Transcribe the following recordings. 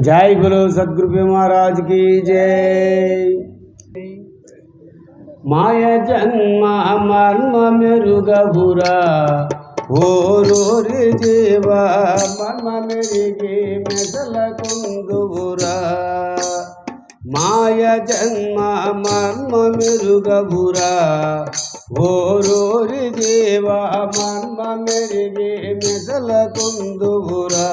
జై గురు సద్గురు మహారాజ్ की జై మాయ జన్మ మర్మ మెరుగబురా ఓరోరి జీవ మర్మ మెరిగి మెదల కుందువురా మాయ జన్మ మర్మ మెరుగబురా ఓరోరి జీవ మర్మ మెరిగి మెదల కుందువురా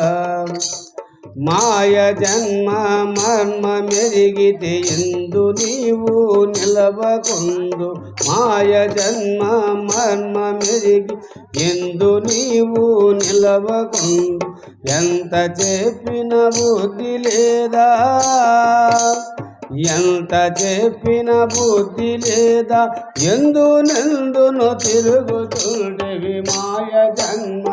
మాయ జన్మ మర్మ మెరిగితే ఎందు నీవు నిలవకుందు మాయ జన్మ మర్మ మెరిగి ఎందు నీవు నిలవకుందు ఎంత చెప్పిన బుద్ధి లేదా? ఎంత చెప్పిన బుద్ధి లేదా? ఎందు నందును తిరుగుతుండేవి మాయ జన్మ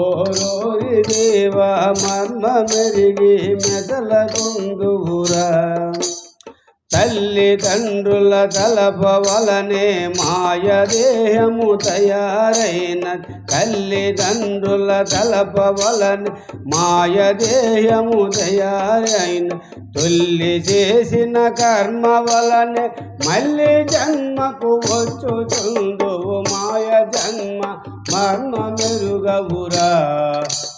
ఓరోరి దేవ మర్మ మెరిగి మెదల గుందువురా తల్లిదండ్రుల తలపవలనే మాయ దేహము తయారైన తల్లిదండ్రుల తలపవలనే మాయ దేహము తయారైన తొల్లి చేసిన కర్మ వలనే మళ్ళీ జన్మకు వచ్చుచుందువు మాయ జన్మ మర్మ మెరుగవురా.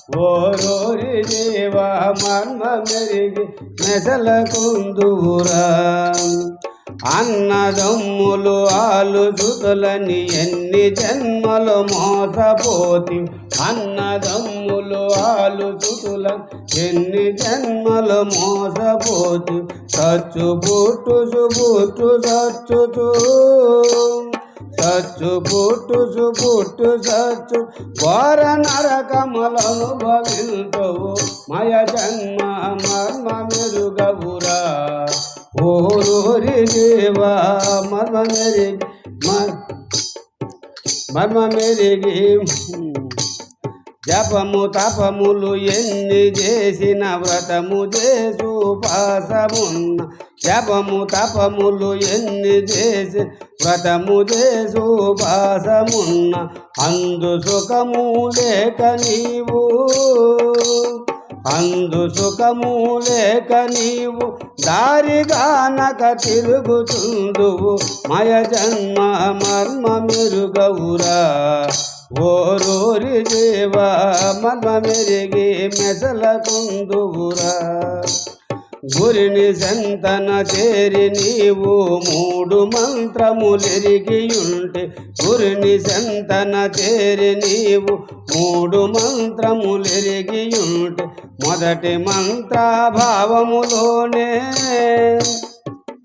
ఓరోరి దేవ మర్మ మెరిగి మెసల కుందువురా అన్నదమ్ములు ఆలు జుతులని ఎన్ని జన్మలు మోసపోతి. అన్నదమ్ములు ఆలు జుతుల ఎన్ని జన్మలు మోసపోతి. సచ్చు పుట్టు సుబుట్టు సచ్చుతూ సచ్చు పుట్టు సుపుట్టు సచ్చు ఘోర నరకములను భవించవు మయ జన్మ మర్మ మెరుగవురా. ఓరూరి దేవ మర్మ మెరిగి మర్మ మెరిగి జపము తపములు ఎన్ని చేసిన వ్రతము చేసు పాసమున్న జపము తపములు ఎన్ని చేసి వ్రతము చేసు భాసమున్న అందు సుఖము లేక నీవు. అందు సుఖము లేక నీవు దారిగానక తిరుగుతుందువు మయ జన్మ మర్మ మెరుగవురా. ఓరోరి దేవ మర్మ మెరిగి మెసలకుందువురా గురిని సంతన చేరి నీవు మూడు మంత్రములెరిగి ఉంటే గురిని సంతన చేరి నీవు మూడు మంత్రములెరిగి ఉంటే మొదటి మంత్ర భావములోనే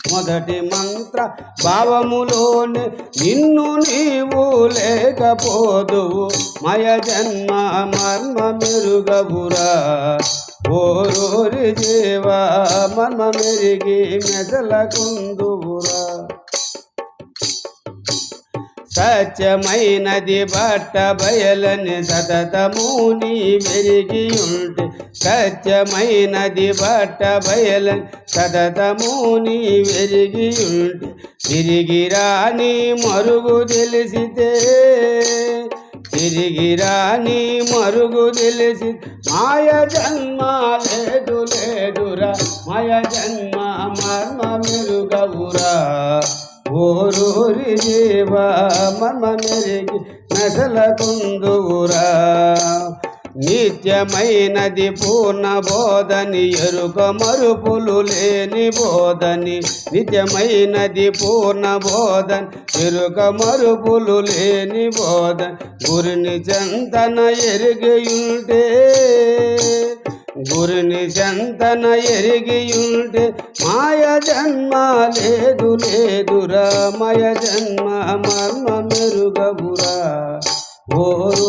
మొదటి మంత్ర భావములోనే నిన్ను నీవు లేకపోదువు మయ జన్మ మర్మ మెరుగబురా ఓరోరి జీవా మర్మ మెరిగి మెదల సత్యమైనది బట్ట బయలని సతతము నీ వెరిగి ఉంటే సత్యమైనది బట్ట బయలని సతతము నీ వెరిగి ఉంటే తిరిగి రాని మరుగు తెలిసితే తిరిగి రాని మరుగు తెలిసి మాయ జన్మ లేదు లేదురా. మాయ జన్మ మర్మ మెరుగవురా. ఓరూరి జీవ మర్మ మెరిగి నసల కుందువురా నిత్యమైనది పూర్ణ బోధని ఎరుక మరుపులు లేని బోధని. నిత్యమైనది పూర్ణ బోధన్ ఎరుక మరుపులు లేని బోధన్. గురిని చంతన ఎరిగియుంటే గురిని చంతన ఎరిగియుంటే మాయ జన్మ లేదు లేదురా మాయ జన్మ మర్మ మెరుగబురా ఓరు